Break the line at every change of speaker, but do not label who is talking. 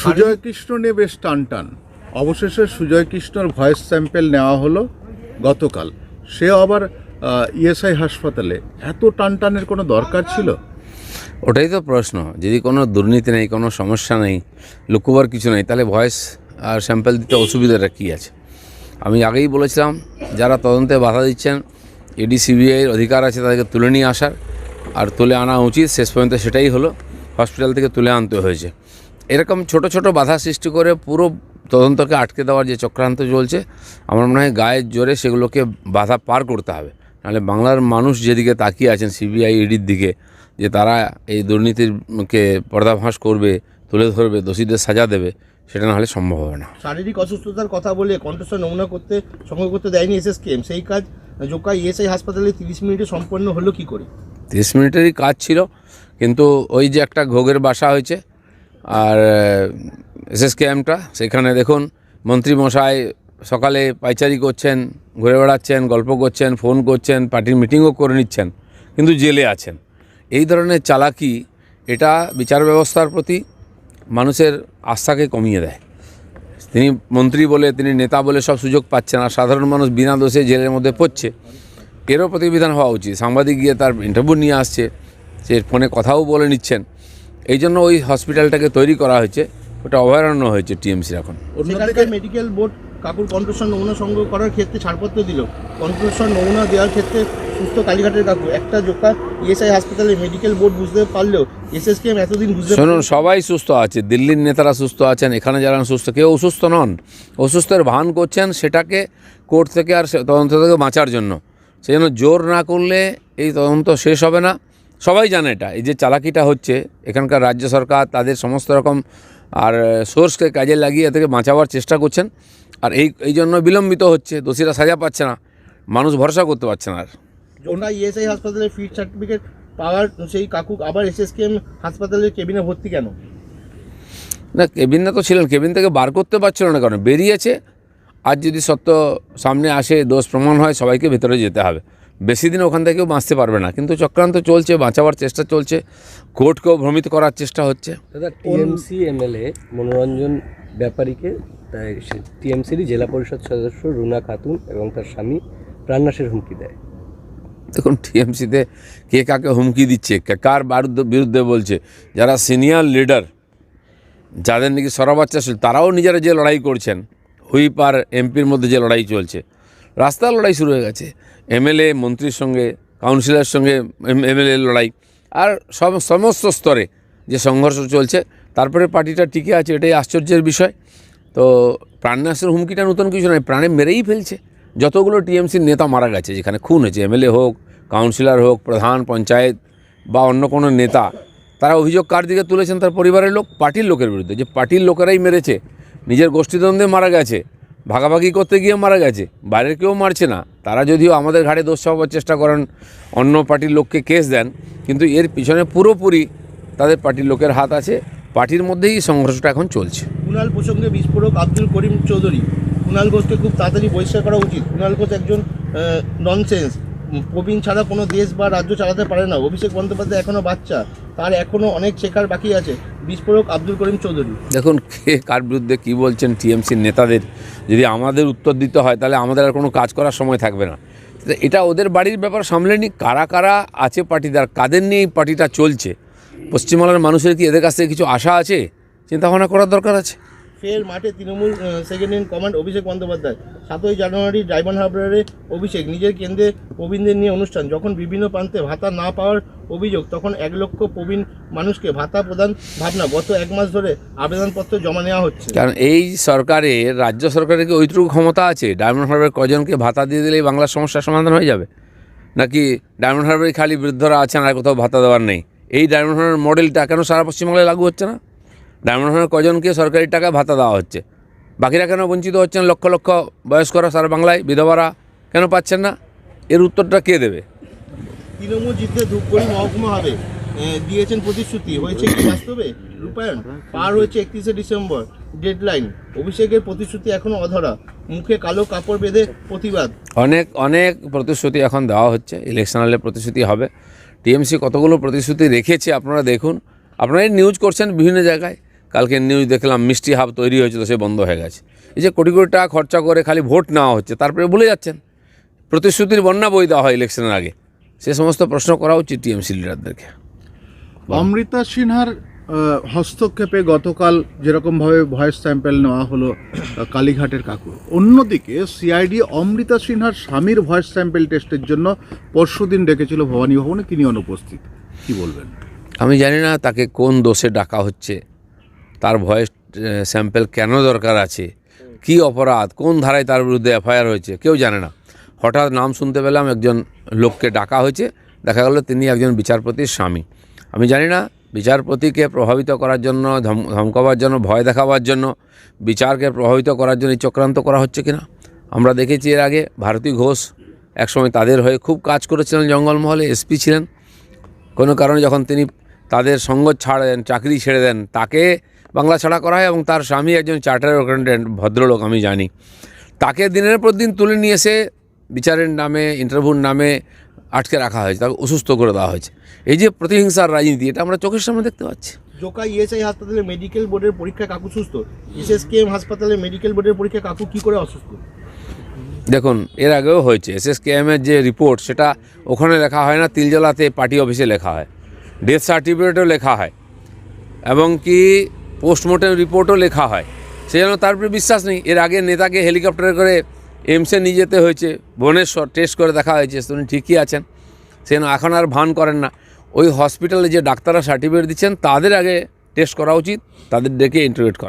সুজয় কৃষ্ণ নিয়ে বেশ টান। টান অবশেষে সুজয় কৃষ্ণর ভয়েস স্যাম্পেল নেওয়া হলো গতকাল। সে আবার ইএসআই হাসপাতালে। এত টান টানের কোনো দরকার ছিল?
ওটাই তো প্রশ্ন। যদি কোনো দুর্নীতি নেই, কোনো সমস্যা নেই, লুকোবার কিছু নেই, তাহলে ভয়েস আর স্যাম্পেল দিতে অসুবিধাটা কী আছে? আমি আগেই বলেছিলাম, যারা তদন্তে বাধা দিচ্ছেন, এডি, সিবিআইয়ের অধিকার আছে তাদেরকে তুলে নিয়ে আসার। আর তুলে আনা উচিত, শেষ পর্যন্ত সেটাই হলো। হসপিটাল থেকে তুলে আনতে হয়েছে। এরকম ছোট ছোট বাধা সৃষ্টি করে পুরো তদন্তকে আটকে দেওয়ার যে চক্রান্ত চলছে আমার মনে হয় গায়ের জোরে সেগুলোকে বাধা পার করতে হবে। নাহলে বাংলার মানুষ যেদিকে তাকিয়ে আছেন সিবিআই ইডির দিকে যে তারা এই দুর্নীতিরকে পর্দাফাঁস করবে তুলে ধরবে দোষীদের সাজা দেবে সেটা না হলে সম্ভব হবে না।
শারীরিক অসুস্থতার কথা বলে কণ্ঠস্বর নমুনা করতে সংগ্রহ করতে দেয়নি এসএসকেএম সেই কাজ জোকা ইএসআই হাসপাতালে তিরিশ মিনিটে সম্পন্ন হলো কি করে?
তিরিশ মিনিটেরই কাজ ছিল। কিন্তু ওই যে একটা ঘোগের বাসা হয়েছে, আর এসএস ক্যাম্পটা সেখানে দেখুন মন্ত্রী মশাই সকালে পাইচারি করছেন, ঘুরে বেড়াচ্ছেন, গল্প করছেন, ফোন করছেন, পার্টির মিটিংও করে নিচ্ছেন, কিন্তু জেলে আছেন। এই ধরনের চালাকি, এটা বিচার ব্যবস্থার প্রতি মানুষের আস্থাকে কমিয়ে দেয়। তিনি মন্ত্রী বলে, তিনি নেতা বলে সব সুযোগ পাচ্ছেন, আর সাধারণ মানুষ বিনা দোষে জেলের মধ্যে পড়ছে। এরও প্রতিবিধান হওয়া উচিত। সাংবাদিক গিয়ে তার ইন্টারভিউ নিয়ে আসছে। সে ফোনে কথাও বলে নিচ্ছেন। এই জন্য ওই হসপিটালটাকে তৈরি করা হয়েছে। ওটা অভয়ারণ্য হয়েছে টিএমসির এখন।
মেডিকেল বোর্ড কাকুর কণ্ঠস্বর নমুনা সংগ্রহ করার ক্ষেত্রে ছাড়পত্র দিল। কণ্ঠস্বর নমুনা দেওয়ার ক্ষেত্রে সুস্থ কালীঘাটের কাকু একটা জোকা ইএসআই হাসপাতালে মেডিকেল বোর্ড বুঝতে পারলেও এসএসকেএম এতদিন বুঝতে
শুনুন সবাই সুস্থ আছে দিল্লির নেতারা সুস্থ আছেন এখানে যারা সুস্থ কেউ অসুস্থ নন। অসুস্থের ভান করছেন সেটাকে কোর্ট থেকে আর সে- তদন্ত থেকে বাঁচার জন্য। সেই জন্য জোর না করলে এই তদন্ত শেষ হবে না। সবাই জানে এটা। এই যে চালাকিটা হচ্ছে এখানকার রাজ্য সরকার তাদের সমস্ত রকম আর সোর্সকে কাজে লাগিয়ে থেকে বাঁচাবার চেষ্টা করছেন। আর এই এই জন্য বিলম্বিত হচ্ছে দোষীরা সাজা পাচ্ছে না মানুষ ভরসা করতে পারছে না আর।
ইএসআই হাসপাতালে ফিট সার্টিফিকেট পাওয়ার সেই কাকু আবার এসএসকেএম হাসপাতালের কেবিনে ভর্তি কেন?
না কেবিনে তো ছিলেন কেবিন থেকে বার করতে পারছিল না কারণ বেরিয়েছে আজ যদি সত্য সামনে আসে দোষ প্রমাণ হয় সবাইকে ভেতরে যেতে হবে। বেশি দিন ওখান থেকেও বাঁচতে পারবে না। কিন্তু চক্রান্ত চলছে বাঁচাবার চেষ্টা চলছে কোর্টকেও ভ্রমিত করার চেষ্টা হচ্ছে।
দাদা টিএমসি এমএলএ মনোরঞ্জন ব্যাপারীকে তাই টিএমসিরই জেলা পরিষদ সদস্য রুনা খাতুন এবং তার স্বামী প্রাণনাশের হুমকি দেয়।
দেখুন টিএমসিতে কে কাকে হুমকি দিচ্ছে কে কার বারুদ্ধ বিরুদ্ধে বলছে যারা সিনিয়র লিডার যাদের নাকি সরাবাচ্চা ছিল তারাও নিজেরা যে লড়াই করছেন হুইপ আর এমপির মধ্যে যে লড়াই চলছে রাস্তার লড়াই শুরু হয়ে গেছে। এমএলএ মন্ত্রীর সঙ্গে কাউন্সিলর সঙ্গে এমএলএ লড়াই। আর সব সমস্ত স্তরে যে সংঘর্ষ চলছে, তারপরে পার্টিটা টিকে আছে, এটাই আশ্চর্যের বিষয়। তো প্রাণনাশের হুমকিটা নতুন কিছু নয়, প্রাণে মেরেই ফেলছে। যতগুলো টিএমসির নেতা মারা গেছে, যেখানে খুন হয়েছে এমএলএ হোক কাউন্সিলর হোক, প্রধান, পঞ্চায়েত বা অন্য কোনো নেতা, তারা অভিযোগ কার দিকে তুলেছেন? তার পরিবারের লোক, পার্টির লোকের বিরুদ্ধে। যে পার্টির লোকেরাই মেরেছে, নিজের গোষ্ঠীদ্বন্দ্বে মারা গেছে ভাগাভাগি করতে গিয়ে মারা গেছে। বাইরের কেউ মারছে না। তারা যদিও আমাদের ঘাড়ে দোষ চাপাবার চেষ্টা করেন, অন্য পার্টির লোককে কেস দেন, কিন্তু এর পিছনে পুরোপুরি তাদের পার্টির লোকের হাত আছে। পার্টির মধ্যেই সংঘর্ষটা এখন চলছে।
কুণাল প্রসঙ্গে বিস্ফোরক আব্দুল করিম চৌধুরী। কুণাল ঘোষকে খুব তাড়াতাড়ি বহিষ্কার করা উচিত। কুণাল ঘোষ একজন ননসেন্স প্রবীণ ছাড়া কোনো দেশ বা রাজ্য চালাতে পারে না। অভিষেক বন্দ্যোপাধ্যায় এখনও বাচ্চা। তার এখনও অনেক শেখার বাকি আছে। বিস্ফোরক আব্দুল করিম চৌধুরী।
দেখুন, কে কার বিরুদ্ধে কী বলছেন টিএমসির নেতাদের? যদি আমাদের উত্তর দিতে হয়, তাহলে আমাদের আর কোনো কাজ করার সময় থাকবে না। এটা ওদের বাড়ির ব্যাপার সামলে নি কারা কারা আছে পার্টিদার কাদের নিয়ে এই পার্টিটা চলছে? পশ্চিমবাংলার মানুষের কি এদের কাছ থেকে কিছু আশা আছে? চিন্তা ভাবনা করার দরকার আছে?
ফের মাঠে Trinamool second in command Abhishek Bandyopadhyay. সাতই জানুয়ারি ডায়মন্ড হারবারে অভিষেক, নিজের কেন্দ্রে প্রবীণদের নিয়ে অনুষ্ঠান। যখন বিভিন্ন প্রান্তে ভাতা না পাওয়ার অভিযোগ, তখন এক লক্ষ প্রবীণ মানুষকে ভাতা প্রদান ভাবনা গত এক মাস ধরে আবেদনপত্র জমা নেওয়া হচ্ছে।
কারণ এই সরকারে, রাজ্য সরকারের কি ওইটুকু ক্ষমতা আছে? ডায়মন্ড হারবার কজনকে ভাতা দিয়ে দিলেই বাংলার সমস্যার সমাধান হয়ে যাবে? নাকি ডায়মন্ড হারবারে খালি বৃদ্ধরা আছেন আর কোথাও ভাতা দেওয়ার নেই? এই ডায়মন্ড হারবার মডেলটা কেন সারা পশ্চিমবাংলায় লাগু হচ্ছে না? ডায়মন্ড কজনকে সরকারি টাকা ভাতা দেওয়া হচ্ছে? বাকিরা কেন বঞ্চিত হচ্ছেন? লক্ষ লক্ষ বয়স্করা সারা বাংলায় বিধবারা কেন পাচ্ছেন না? এর উত্তরটা কে দেবে?
তৃণমূল জিতলে ধূপগুড়ি মহকুমা হবে। দিয়েছেন প্রতিশ্রুতি। হয়েছে কি বাস্তবে? রূপায়ণ। পার হয়েছে একত্রিশে ডিসেম্বর। ডেডলাইন। অভিষেকের প্রতিশ্রুতি এখনও অধরা। মুখে কালো কাপড় বেঁধে প্রতিবাদ।
অনেক অনেক প্রতিশ্রুতি এখন দেওয়া হচ্ছে। ইলেকশনালে প্রতিশ্রুতি হবে। টিএমসি কতগুলো প্রতিশ্রুতি রেখেছে আপনারা দেখুন। আপনারা নিউজ করছেন বিভিন্ন জায়গায়। কালকে নিউজ দেখলাম মিষ্টি হাব তৈরি হয়েছিল সে বন্ধ হয়ে গেছে। এই যে কোটি কোটি টাকা খরচা করে খালি ভোট নেওয়া হচ্ছে তারপরে ভুলে যাচ্ছেন। প্রতিশ্রুতির বন্যা বই দেওয়া হয় ইলেকশনের আগে। সে সমস্ত প্রশ্ন করা উচিত টিএমসি লিডারদেরকে
অমৃতা সিনহার হস্তক্ষেপে গতকাল যেরকমভাবে ভয়েস স্যাম্পেল নেওয়া হলো কালীঘাটের কাকু। অন্যদিকে সিআইডি অমৃতা সিনহার স্বামীর ভয়েস স্যাম্পেল টেস্টের জন্য পরশুদিন ডেকেছিল ভবানী ভবনে তিনি অনুপস্থিত। কি বলবেন?
আমি জানি না তাকে কোন দোষে ডাকা হচ্ছে। তার ভয়েস স্যাম্পেল কেন দরকার আছে? কি অপরাধ? কোন ধারায় তার বিরুদ্ধে এফআইআর হয়েছে? কেউ জানে না। হঠাৎ নাম শুনতে পেলাম, একজন লোককে ডাকা হয়েছে। দেখা গেল তিনি একজন বিচারপতির স্বামী। আমি জানি না, বিচারপতিকে প্রভাবিত করার জন্য, ধম- ধমকাবার জন্য, ভয় দেখাবার জন্য, বিচারকে প্রভাবিত করার জন্য চক্রান্ত করা হচ্ছে কিনা? আমরা দেখেছি এর আগে ভারতী ঘোষ একসময় তাদের হয়ে খুব কাজ করেছিলেন জঙ্গলমহলে, এসপি ছিলেন। কোনো কারণে যখন তিনি তাদের সঙ্গ ছাড়েন, চাকরি ছেড়ে দেন, তাকে বাংলা ছাড়া করা হয় এবং তার স্বামী একজন চার্টার অ্যাকাউন্টেন্ট ভদ্রলোক আমি জানি। তাকে দিনের পর দিন তুলে নিয়ে এসে বিচারের নামে ইন্টারভিউর নামে আটকে রাখা হয়েছে তাকে অসুস্থ করে দেওয়া হয়েছে। এই যে প্রতিহিংসার রাজনীতি এটা আমরা চোখের সামনে দেখতে পাচ্ছি।
জোকা ইএসআই হাসপাতালে মেডিকেল বোর্ডের পরীক্ষা কাকু সুস্থ? এসএসকেএম হাসপাতালে মেডিকেল বোর্ডের পরীক্ষা কাকু কি করে অসুস্থ?
দেখুন এর আগেও হয়েছে। এসএসকেএমের যে রিপোর্ট সেটা ওখানে লেখা হয় না তিলজলাতে পার্টি অফিসে লেখা হয়। ডেথ সার্টিফিকেটও লেখা হয়। এবং কি পোস্টমর্টম রিপোর্টও লেখা হয়। সে জন্য তার উপরে বিশ্বাস নেই। এর আগে নেতাকে হেলিকপ্টারে করে এমসে নিয়ে যেতে হয়েছে। ভুবনেশ্বর টেস্ট করে দেখা হয়েছে। উনি ঠিকই আছেন। সেজন্য এখন আর ভান করেন না। ওই হসপিটালে যে ডাক্তাররা সার্টিফিকেট দিচ্ছেন, তাদের আগে টেস্ট করা উচিত। তাদের ডেকে ইন্টারভিউ করা।